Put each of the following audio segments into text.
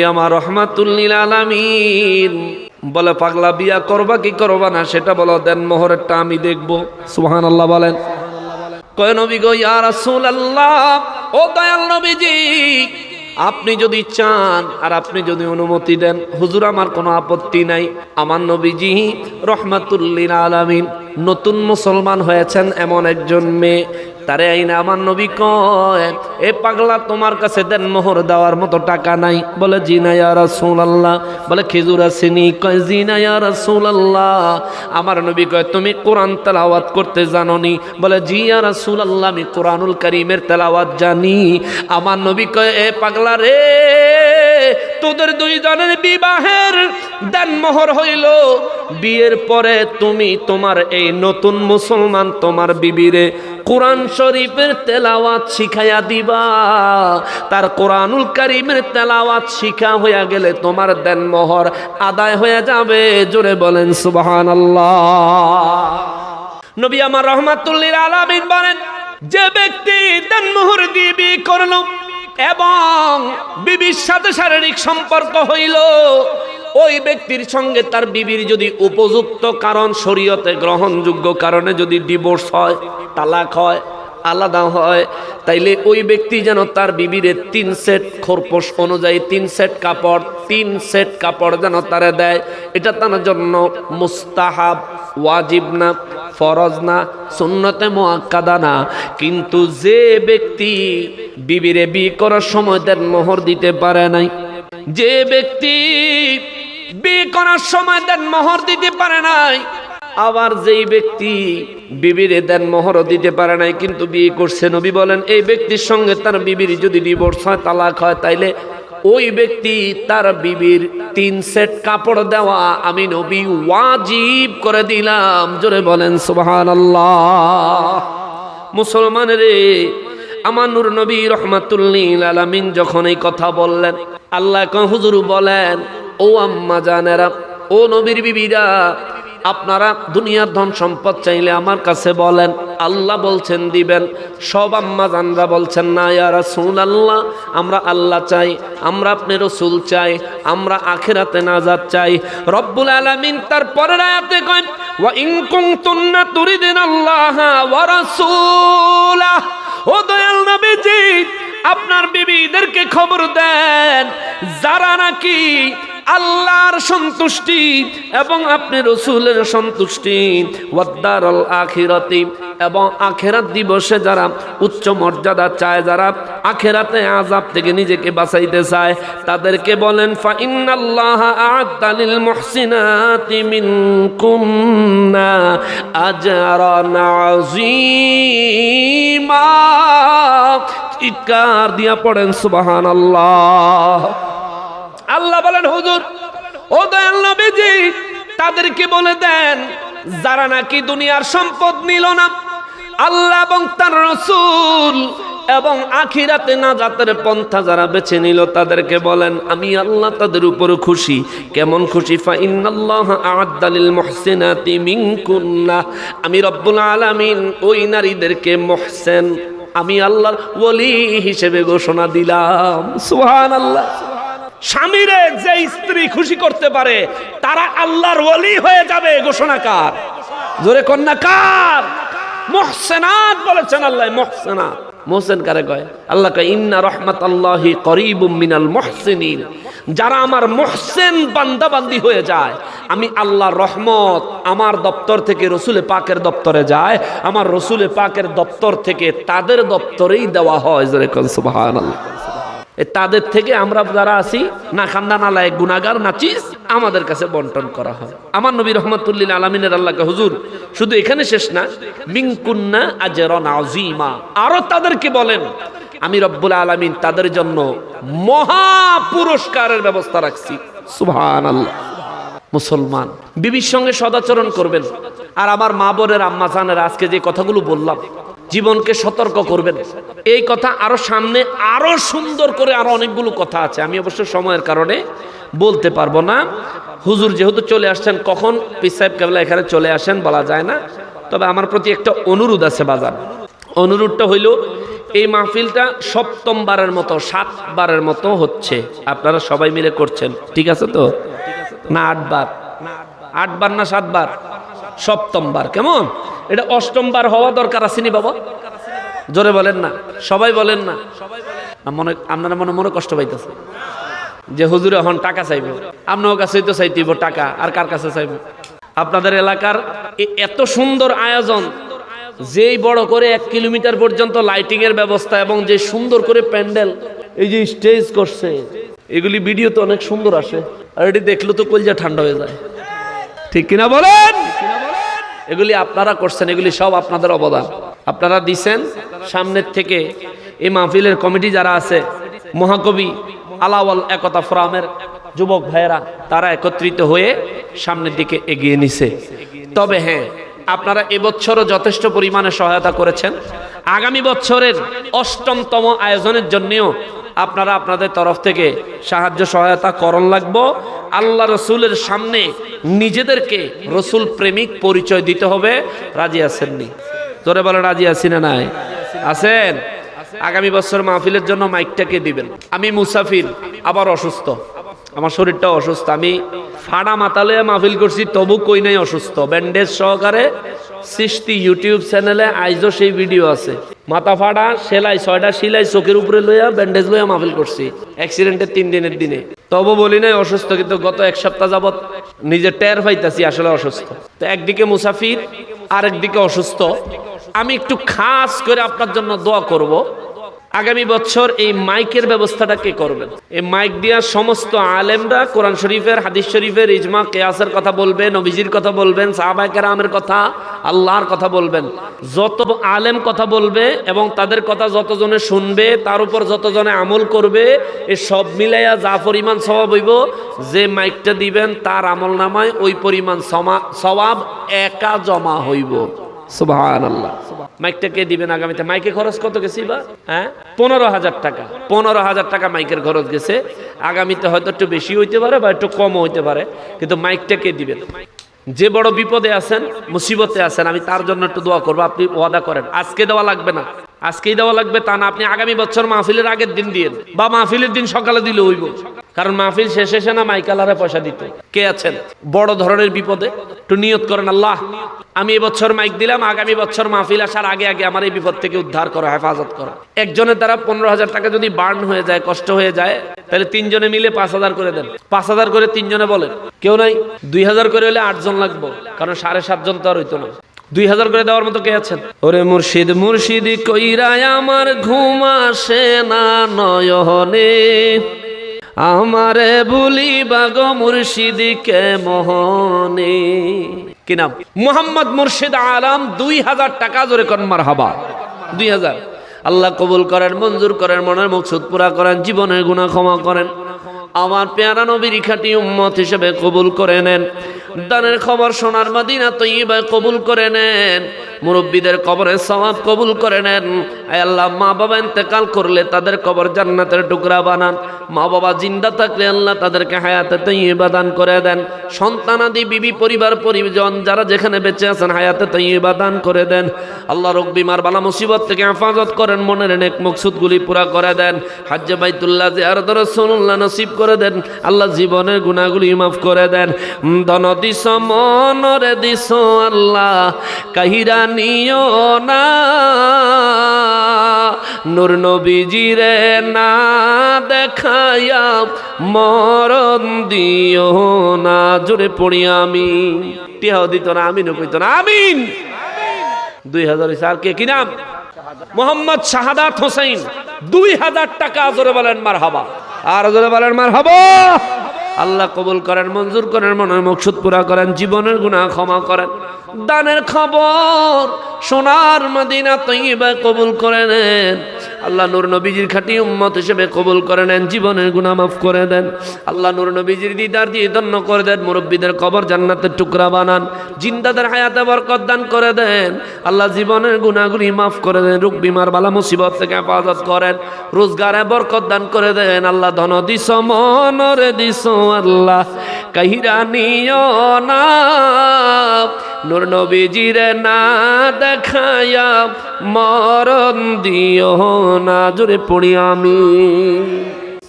আমার রহমাতুল্লিল আলামিন। বলে, পাগলা, বিয়া করবা কি করবা না সেটা বলো, দেন মোহরেরটা আমি দেখব। সুহান আল্লাহ বলেন। কয় নবী গো, ইয়া রাসূলুল্লাহ, ও দয়াল নবীজি, আপনি যদি চান আর আপনি যদি অনুমতি দেন, হুজুর, আমার কোনো আপত্তি নাই। আমার নবীজি রহমাতুল্লিল আলামিন। নতুন মুসলমান হয়েছেন এমন একজন মেয়ে। তারে আইনা আমার নবী কয়, এ পাগলা, তোমার কাছে দেন মোহর দেওয়ার মতো টাকা নাই। বলে, জি না ইয়া রাসূলুল্লাহ। বলে, খেজুর আসেনি। কয়, জি না ইয়া রাসূলুল্লাহ। আমার নবী কয়, তুমি কোরআন তেলাওয়াত করতে জানো নি বলে, জি ইয়া রাসূলুল্লাহ, আমি কোরআনুল করিমের তেলাওয়াত জানি। আমার নবী কয়, এ পাগলা রে তোদের দুইজনের বিবাহের দেন মোহর হইল। বিয়ের পরে তুমি তোমার এই নতুন মুসলমান তোমার বিবিরে কোরআন শরীফের তেলাওয়াত শিখাইয়া দিবা। তার কোরআনুল কারিমের তেলাওয়াত শিখা হইয়া গেলে তোমার দেন মোহর আদায় হয়ে যাবে। জোরে বলেন সুবহান নবী আমার রহমাতুল্লিল আলামিন বলেন, যে ব্যক্তি দেন মোহর দিয়ে বিয়ে করল এবং বিবির সাথে শারীরিক সম্পর্ক হইল। ওই ব্যক্তির সঙ্গে তার বিবির যদি উপযুক্ত কারণ, শরীয়তে গ্রহণযোগ্য কারণে যদি ডিভোর্স হয়, তালাক হয় আলাদা হয়, তাইলে ওই ব্যক্তি যেন তার বিবিরে তিন সেট খোরপোশ অনুযায়ী তিন সেট কাপড়, তিন সেট কাপড় যেন তারা দেয়। এটা তার জন্য মুস্তাহাব ওয়াজিব না, ফরজ না, সুন্নতে মোয়াক্কাদা না। কিন্তু যে ব্যক্তি বিবিরে বি করার সময় তার মোহর দিতে পারে নাই, যে ব্যক্তি বিয়ে করার সময় দেন মোহর দিতে পারে নাই আবার যেই ব্যক্তি বিবিরে দেন মোহর দিতে পারে নাই, কিন্তু বিয়ে করছে, নবী বলেন, এই ব্যক্তির সঙ্গে তার বিবির যদি ডিভোর্স হয়, তালাক হয়, তাইলে ওই ব্যক্তি তার বিবির তিন সেট কাপড় দেওয়া আমি নবী ওয়াজিব করে দিলাম। জোরে বলেন সুবহান মুসলমান রে, আমার নূর নবী রহমাতুল্লিল আলামিন যখন এই কথা বললেন, আল্লাহ হুজুর বলেন, ও আম্মা জানেরা, ও নবীর বিবিরা আপনারা দুনিয়ার ধন সম্পদ চাইলে আমার কাছে বলেন, আল্লাহ বলছেন দিবেন, সব আম্মা জানরা বলছেন, না ইয়া রাসূল আল্লাহ আমরা আল্লাহ চাই, আমরা আপনি রসুল চাই, আমরা আখেরাতে নাজাত চাই। রব্বুল আলামিন তার পরের আয়াতে কয়, ওয়া ইন কুনতুন্না তুরিদিন আল্লাহ ওয়া রাসূলা ও দয়াল নবীজি, আপনার বিবিদেরকে খবর দেন, যারা নাকি আল্লাহর সন্তুষ্টি এবং আপনি রসুলের সন্তুষ্টি। ওয়াদ্দারল আখিরাতি এবং আখেরাত দিবসে যারা উচ্চ মর্যাদা চায়, যারা আখেরাতে আজাব থেকে নিজেকে বাঁচাইতে চায়, তাদেরকে বলেন ফা ইন্নাল্লাহ আ'তালিল মুহসিনাতি মিনকুন্না আজরান আযীমা। চিৎকার দিয়া পড়েন, সুবহানাল্লাহ। আল্লাহ বলেন, হুজুর, ও দয়াল নবীজি, তাদেরকে বলে দেন, যারা নাকি দুনিয়ার সম্পদ নিল না, আল্লাহ এবং তার রসুল এবং আখিরাতে না জাতের পন্থা যারা বেছে নিল, তাদেরকে বলেন, আমি আল্লাহ তাদের উপর খুশি। কেমন খুশি? আমি রব্বুল আলামিন ওই নারীদেরকে মহসেন, আমি আল্লাহর ওলি হিসেবে ঘোষণা দিলাম। সুবহানাল্লাহ। স্বামীরে যে স্ত্রী খুশি করতে পারে, তারা আল্লাহর ওলি হয়ে যাবে ঘোষণাকার জোরে কন্যা কার? মোহসেনাত বলেছেন আল্লাহ, মোহসেনাত। মোহসেন কারে কয়? আল্লাহ কয়, ইন্না রহমাত আল্লাহি করিবুম মিনাল মোহসেনিন। যারা আমার মোহসেন বান্দাবান্দি হয়ে যায়, আমি আল্লাহর রহমত আমার দপ্তর থেকে রসুলে পাকের দপ্তরে যায়, আমার রসুলে পাকের দপ্তর থেকে তাদের দপ্তরেই দেওয়া হয়, জোরে কন এ তাদের থেকে আমরা যারা আছি, না খান্দা, না লায়ক গুনাগার নাচিস আমাদের কাছে বন্টন করা হয়। আমার নবী রহমতুল্লিল আলমিনের আল্লাহকে হুজুর, শুধু এখানে শেষ না মিঙ্কুন্না আজরন আজিমা আরও তাদেরকে বলেন, আমি রব্বুল আলমিন তাদের জন্য মহা পুরস্কারের ব্যবস্থা রাখছি। সুবহান আল্লাহ মুসলমান, বিবির সঙ্গে সদাচরণ করবেন। আর আমার মা বোনের, আম্মা জানের, আজকে যে কথাগুলো বললাম জীবনকে সতর্ক করবেন। এই কথা আরও সামনে আরও সুন্দর করে আরও অনেকগুলো কথা আছে। আমি অবশ্য সময়ের কারণে বলতে পারব না। হুজুর যেহেতু চলে আসছেন, কখন পিসাহেব কেবলা এখানে চলে আসেন বলা যায় না। তবে আমার প্রতি একটা অনুরোধ আছে বাজার অনুরোধটা হইল, এই মাহফিলটা সপ্তমবারের মতো, সাতবারের মতো হচ্ছে। আপনারা সবাই মিলে করছেন। ঠিক আছে তো? না আটবার। আটবার না সাতবার? সপ্তমবার। কেমন? এটা অষ্টমবার হওয়া দরকার আসেনি বাবা? জোরে বলেন না। সবাই বলেন না। মনে, আপনারা মনে মনে কষ্ট পাইতেছে। যে হুজুরে এখন টাকা চাইব। আপনার কাছে তো চাইতেইব টাকা, আর কার কাছে চাইব? আপনাদের এলাকার এত সুন্দর আয়োজন, যেই বড় করে এক কিলোমিটার পর্যন্ত লাইটিং এর ব্যবস্থা এবং যে সুন্দর করে প্যান্ডেল, এই যে স্টেজ করছে, এগুলি ভিডিও তো অনেক সুন্দর আসে। আর এটি দেখলে তো কলজা ঠান্ডা হয়ে যায়। ঠিক কিনা বলেন? এগুলি আপনারা করছেন, এগুলি সব আপনাদের অবদান। আপনারা দিছেন, সামনের থেকে এই মাহফিলের কমিটি যারা আছে, মহাকবি আলাওয়াল একতা ফোরামের যুবক ভাইয়েরা, তারা একত্রিত হয়ে সামনের দিকে এগিয়ে নিছে। তবে হ্যাঁ আপনারা এবছরও যথেষ্ট পরিমাণে সহায়তা করেছেন। আগামী বছরের অষ্টমতম আয়োজনের জন্যও আপনারা আপনাদের তরফ থেকে সাহায্য সহায়তা করণ লাগবো। আল্লাহ রসুলের সামনে নিজেদেরকে রসুল প্রেমিক পরিচয় দিতে হবে। রাজি আসেননি জোরে বলে রাজি আছি না নাই? আছেন? আগামী বছর মাহফিলের জন্য মাইকটাকে দিবেন। আমি মুসাফির, আবার অসুস্থ। আমার শরীরটা অসুস্থ। আমি ফাড়া মাতালে মাহফিল করছি, তবু কই নাই অসুস্থ। ব্যান্ডেজ সহকারে সৃষ্টি ইউটিউব চ্যানেলে আইজও সেই ভিডিও আছে। মাথা ফাড়া, সেলাই, ছয়টা সিলাই চোখের উপরে লইয়া ব্যান্ডেজ লইয়া মাহফিল করছি অ্যাক্সিডেন্টের তিন দিনের দিনে। তবু বলি নাই অসুস্থ, কিন্তু গত এক সপ্তাহ যাবত নিজে টের পাইতাছি আসলে অসুস্থ। তো একদিকে মুসাফির, আরেকদিকে অসুস্থ। আমি একটু খাস করে আপনার জন্য দোয়া করব। আগামী বছর এই মাইকের ব্যবস্থাটা কে করবেন এই মাইক দিয়া সমস্ত আলেমরা কোরআন শরীফের, হাদিস শরীফের, ইজমা, কেয়াসের কথা বলবেন, নবীজির কথা বলবেন সাহাবাইকার আমের কথা, আল্লাহর কথা বলবেন। যত আলেম কথা বলবে এবং তাদের কথা যতজনে শুনবে, তার উপর যতজনে আমল করবে, এ সব মিলাইয়া যা পরিমাণ স্বভাব হইব, যে মাইকটা দিবেন, তার আমল নামায় ওই পরিমাণ সমা- স্বভাব একা জমা হইব। সুবহান দিবেন আগামীতে? মাইকে খরচ কত গেছি বা হ্যাঁ? পনেরো হাজার টাকা। পনেরো হাজার টাকা মাইকের খরচ গেছে। আগামীতে হয়তো একটু বেশি হইতে পারে বা একটু কমও হইতে পারে। কিন্তু মাইকটা কে দিবেন? যে বড় বিপদে আছেন, মুসিবতে আছেন, আমি তার জন্য একটু দোয়া করব। আপনি ওয়াদা করেন। আজকে দেওয়া লাগবে না। আজকেই দেওয়া লাগবে তা না, আপনি আগামী বছর মাহফিলের আগের দিন দিয়েন। বা মাহফিলের দিন সকালে দিলে হইব। কারণ মাহফিল শেষে এসে না মাইকালারে পয়সা দিতে। কে আছেন? বড় ধরনের বিপদে? একটু নিয়ত করেন আল্লাহ। আমি এবছর মাইক দিলাম, আগামী বছর মাহফিল আসার আগে আগে আমার এই বিপদ থেকে উদ্ধার করো, হেফাজত করো। একজনের দ্বারা পনেরো হাজার টাকা যদি বার্ন হয়ে যায়, কষ্ট হয়ে যায়, তাহলে তিনজনে মিলে পাঁচ হাজার করে দেন। পাঁচ হাজার করে তিনজনে বলেন, কেউ নাই। দুই হাজার করে হলে আটজন লাগবো, কারণ সাড়ে সাতজন তো আর হইতো না। দুই হাজার করে দেওয়ার মতো কে আছেন? ওরে মুর্শিদ মুর্শিদ কইরায় আমার ঘুম আসে না নয়নে। আমারে বলি বাগ মুর্শিদিকে মোহনে। কি নাম? মোহাম্মদ মুর্শিদ আলম দুই হাজার টাকা জোরে কন মার হাবা দুই হাজার। আল্লাহ কবুল করেন মঞ্জুর করেন মনের মুকসুদ পুরা করেন জীবনের গুণা ক্ষমা করেন। আমার পেয়ারা নবীর খাটি উম্মত হিসেবে কবুল করে নেন। দানের খবর সোনার মাদিনা তৈবায় কবুল করে নেন। মুরব্বীদের কবরের সওয়াব কবুল করে নেন। আয় আল্লাহ, মা বাবা ইন্তেকাল করলে তাদের কবর জান্নাতের টুকরা বানান। মা বাবা জিন্দা থাকলে আল্লাহ তাদেরকে হায়াতে তৈবা দান করে দেন। সন্তানাদি বিবি, পরিবার, পরিজন যারা যেখানে বেঁচে আছেন হায়াতে তৈবা দান করে দেন। আল্লাহ রোগ বিমার বালা মুসিবত থেকে হেফাজত করেন, মনের নেক মকসুদগুলি পুরা করে দেন। হাজ্জে বাইতুল্লাহ জিয়ারত রাসূলুল্লাহ নসিব করে দেন। আল্লাহ জীবনের গুনাহগুলি মাফ করে দেন। ধন দিস মনরে দিস, আল্লাহ। কাহিরা নিও না। নূর নবীজিরে না দেখাইয়া মরণ দিও না। জোরে পড়ি আমি। টিহাও দিত না, আমিন কইত না, আমিন। দুই হাজার আর কে, কি নাম? মোহাম্মদ শাহাদাত হোসেন। দুই হাজার টাকা জোরে বলেন মার হাবা আর জোরে বলেন মার হাবা আল্লাহ কবুল করেন, মঞ্জুর করেন, মনের মকসুদ পুরা করেন, জীবনের গুনাহ ক্ষমা করেন। দানের খবর, সোনার মদিনা তৈবা কবুল করে নেন। আল্লাহ নূর নবীজির খাঁটি উম্মত হিসেবে কবুল করে নেন, জীবনের গুনাহ মাফ করে দেন। আল্লাহ নূর নবীজির দিদার দিয়ে ধন্য করে দেন, মুরব্বীদের কবর জান্নাতের টুকরা বানান, জিন্দাদের হায়াতে বরকত দান করে দেন। আল্লাহ জীবনের গুনাহগুলি মাফ করে দেন, রোগ বিমার বালা মুসিবত থেকে হেফাজত করেন, রোজগারে বরকত দান করে দেন। আল্লাহ ধন দিস মনরে দিস, আল্লাহ কাহিরা নিও না। নূর নবীজির না দেখায়া মরণ দিও না। জোরে পড়ি আমি।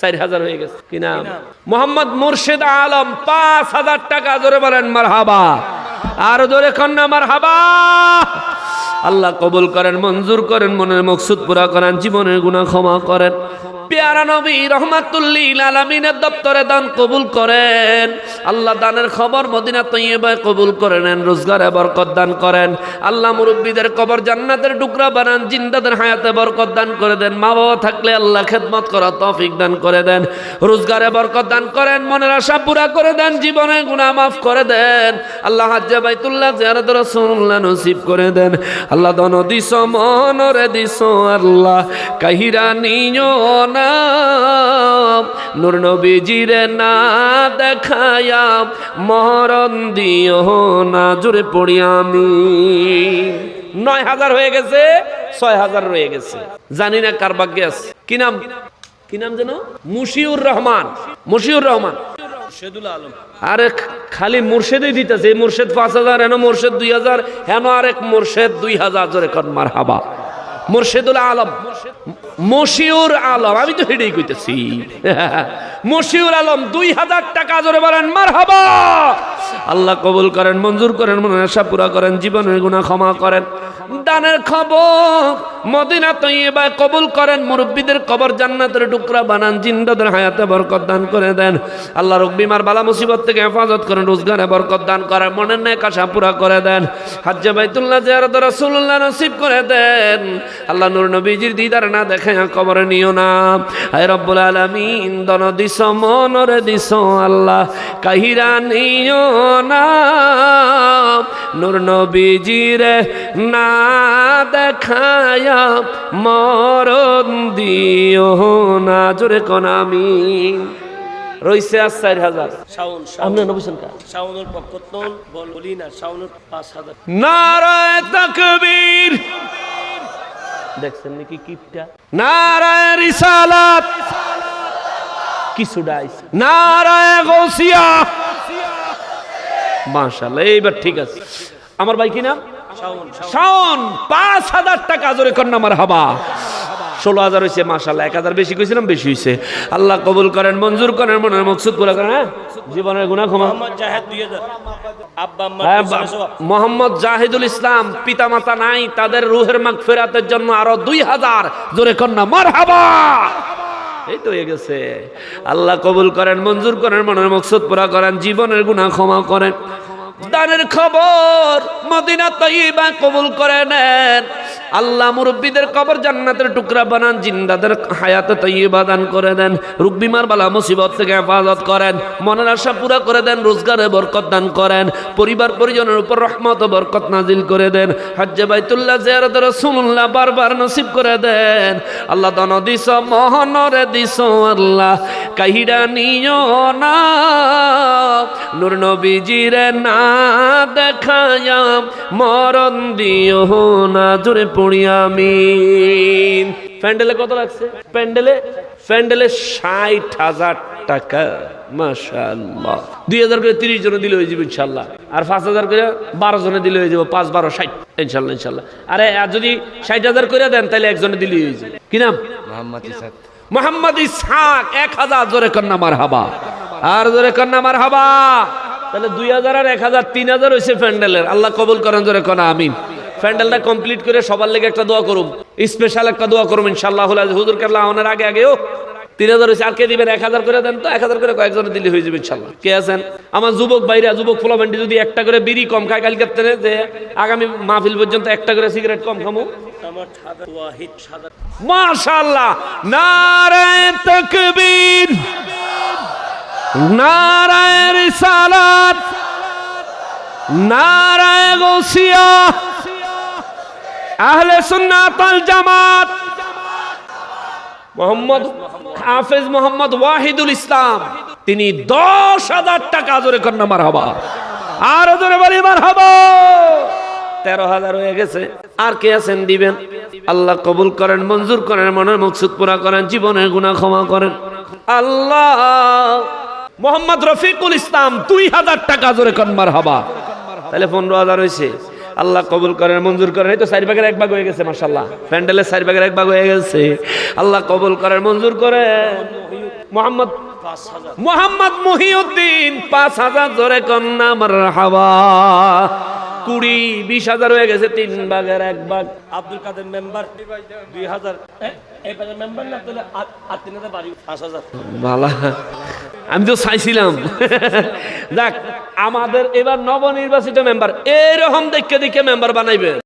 চার হাজার হয়ে গেছে। কি নাম? মোহাম্মদ মুর্শিদ আলম, পাঁচ হাজার টাকা। জোরে বলেন মার হাবা আর জোরে কন্যা মার হাবা আল্লাহ কবুল করেন, মঞ্জুর করেন, মনের মকসুদ পুরা করেন, জীবনের গুণা ক্ষমা করেন। পেয়ারা নবী রহমাতুল্লিল আলমিনের দপ্তরে দান কবুল করেন। আল্লাহ দানের খবর মদিনা তৈবায় কবুল করে নেন, রোজগারে বরকত দান করেন। আল্লাহ মুরব্বীদের কবর জান্নাতের টুকরা বানান, জিন্দাদের হায়াতে বরকত দান করে দেন। মা বাবা থাকলে আল্লাহ খেদমত করা তৌফিক দান করে দেন। রোজগারে বরকত দান করেন, মনের আশা পুরা করে দেন, জীবনে গুনাহ মাফ করে দেন। আল্লাহ হাজ্জা বাইতুল্লাহ জিয়ারত রাসূলুল্লাহ নসিব করে দেন। আল্লাহ দন দিস মনরে দিস, আল্লাহ কাহিরা নিও না নূর নবীজিরে না দেখায়া মরণ দিও না জুড়ে পড়ি আমি। নয় হাজার হয়ে গেছে, ছয় হাজার রয়ে গেছে। জানি না কার ভাগ্যে আছে। কি নাম? কি নাম যেন? মুশিউর রহমান। মুশিউর রহমান। আরে খালি মুর্শেদই দিতেছে। মুর্শেদ পাঁচ হাজার, হেন মুর্শেদ দুই হাজার, হেন আরেক মুর্শেদ দুই হাজার, জোরে মার হাবা মুর্শেদুল আলম। মশিউর আলম, আমি তো হেডেই কইতেছি। মশিউর আলম, দুই হাজার টাকা জোরে বলেন মার আল্লাহ কবুল করেন, মঞ্জুর করেন মনে আশা পুরা করেন, জীবনের গুণা ক্ষমা করেন। দানের খবর। মদিনা তৈবায় কবুল করেন, মুরব্বীদের কবর জান্নাতের টুকরা বানান, জিন্দাদের হায়াতে বরকত দান করে দেন। আল্লাহ রোগ বালা মুসিবত থেকে হেফাজত করেন রোজগারে বরকত দান করেন মনের ন্যায় কাশা পুরা করে দেন। হাজ্জে বাইতুল্লাহ জিয়ারত রাসূলুল্লাহ নসিব করে দেন। আল্লাহ নূর নবীজির দিদার না দেখে কবরে নিও না। আয় রব্বুল আলামিন, দন দিস, মনরে দিস, আল্লাহ কাহিরা নিও না। নূর নবীজির না দেখায়া মরণ দিও না। জোরে কোন আমি। রইছে আর চার হাজার। শাওন আপনি নবীছেন কা শাওনের পক্ষ তোল বল না শাওনের পাঁচ হাজার। নারায় তাকবীর। দেখছেন নাকি কিপটা? নারায় রিসালাত। কিছু ডাইস নারায় গৌসিয়া। মাশাআল্লাহ এইবার ঠিক আছে। আমার ভাই কি নাম? শাওন পাঁচ হাজার টাকা জোরে কন্যা আমার হাবা ষোলো হাজার হয়েছে মাসাল্লাহ এক হাজার বেশি কইছিলাম বেশি হয়েছে আল্লাহ কবুল করেন মঞ্জুর করেন মনের মকসুদ পুরা করেন হ্যাঁ? জীবনের গুণা ক্ষমা। মোহাম্মদ হ্যাঁ। মোহাম্মদ জাহিদুল ইসলাম পিতামাতা নাই তাদের রুহের মাগ ফেরাতের জন্য আরও দুই হাজার জোরে কন্যা মার হাবা এই তো হয়ে গেছে। আল্লাহ কবুল করেন মঞ্জুর করেন মনের মকসুদ পুরা করেন জীবনের গুণা ক্ষমা করেন। দানের খবর মদিনা তৈবা কবুল করে নেন। আল্লাহ মুরব্বীদের কবর জান্নাতের টুকরা বানান, জিন্দাদের হায়াতে তৈবা দান করে দেন, রোগ বিমার বালা মুসিবত থেকে হেফাজত করেন, মনের আশা পুরা করে দেন, রোজগারে বরকত দান করেন, পরিবার পরিজনের উপর রহমত বরকত নাজিল করে দেন, হজ্জে বাইতুল্লাহ জিয়ারত রাসূলুল্লাহ বারবার নসিব করে দেন। আল্লাহ দন দিস, মহনরে দিস, আল্লাহ কাহিরা নিও না, নূর নবীজিরে না দেখায়া মরণ দিও না জোরে পড়ি আমি প্যান্ডেলে কত লাগছে? প্যান্ডেলে? প্যান্ডেলে ষাট হাজার টাকা মাশাআল্লাহ। দুই হাজার করে তিরিশ জনে দিলে হয়ে যাবে ইনশাল্লাহ আর পাঁচ হাজার করে বারো জনে দিলে হয়ে যাবে পাঁচ বারো ষাট ইনশাল্লাহ ইনশাল্লাহ আরে আর যদি ষাট হাজার করে দেন তাহলে একজনে দিলে হয়ে যাবে। কি নাম? মোহাম্মদ ইসাক। মোহাম্মদ ইসহাক এক হাজার জোরে কন্যা মার হাবা আর জোরে কন্যা মার হাবা তাহলে দুই হাজার আর এক হাজার, তিন হাজার হয়েছে প্যান্ডেলের আল্লাহ কবুল করেন, জোরে কন্যা আমিন। প্যান্ডেলটা কমপ্লিট করে সবার লেগে একটা দোয়া করুম। স্পেশাল একটা দোয়া করুম ইনশাল্লাহ হুজুর কেল্লা আমাদের আগে আগেও তিন হাজার হয়েছে আর কে দিবেন? এক হাজার করে দেন তো, এক হাজার করে কয়েকজনে দিলে হয়ে যাবে ইনশাল্লাহ কে আছেন? আমার যুবক বাইরে যুবক ফোলামেন্টি যদি একটা করে বিড়ি কম খায়, কালকে থেকে যে আগামী মাহফিল পর্যন্ত একটা করে সিগারেট কম খামো। আমার মাশাআল্লাহ, নারায় তাকবীর। নারায় রিসালাত নারায় গৌসিয়া আহলে সুন্নাত ওয়াল জামাত, মোহাম্মদ হাফেজ মোহাম্মদ ওয়াহিদুল ইসলাম, তিনি দশ হাজার টাকা জোরে কন্যা মার হবা আরও জোরে বলি মার হবা তেরো হাজার হয়ে গেছে। আর কে আছেন দিবেন? আল্লাহ কবুল করেন, মঞ্জুর করেন, মনের মকসুদ পুরা করেন, জীবনের গুণা ক্ষমা করেন। আল্লাহ মোহাম্মদ রফিকুল ইসলাম, দুই হাজার টাকা জোরে কনমার হবা তাহলে পনেরো হাজার হয়েছে আল্লাহ কবুল করেন, মঞ্জুর করেন। এই তো চার ভাগের এক ভাগ হয়ে গেছে মার্শাল্লাহ প্যান্ডেলের চার ভাগের এক ভাগ হয়ে গেছে। আল্লাহ কবুল করেন, মঞ্জুর করেন। মোহাম্মদ মোহাম্মদ মহিউদ্দিন, পাঁচ হাজার জোরে কন্যা মার হাওয়া কুড়ি বিশ হাজার হয়ে গেছে তিন ভাগের এক ভাগ। আব্দুল কাদের মেম্বার? দুই হাজার। মেম্বার না তাহলে আর- আর তিন হাজার বাড়ি। পাঁচ হাজার। ভালা। আমি তো চাইছিলাম। যাক আমাদের এবার নবনির্বাচিত মেম্বার। এরকম দেখে দেখে মেম্বার বানাইবে।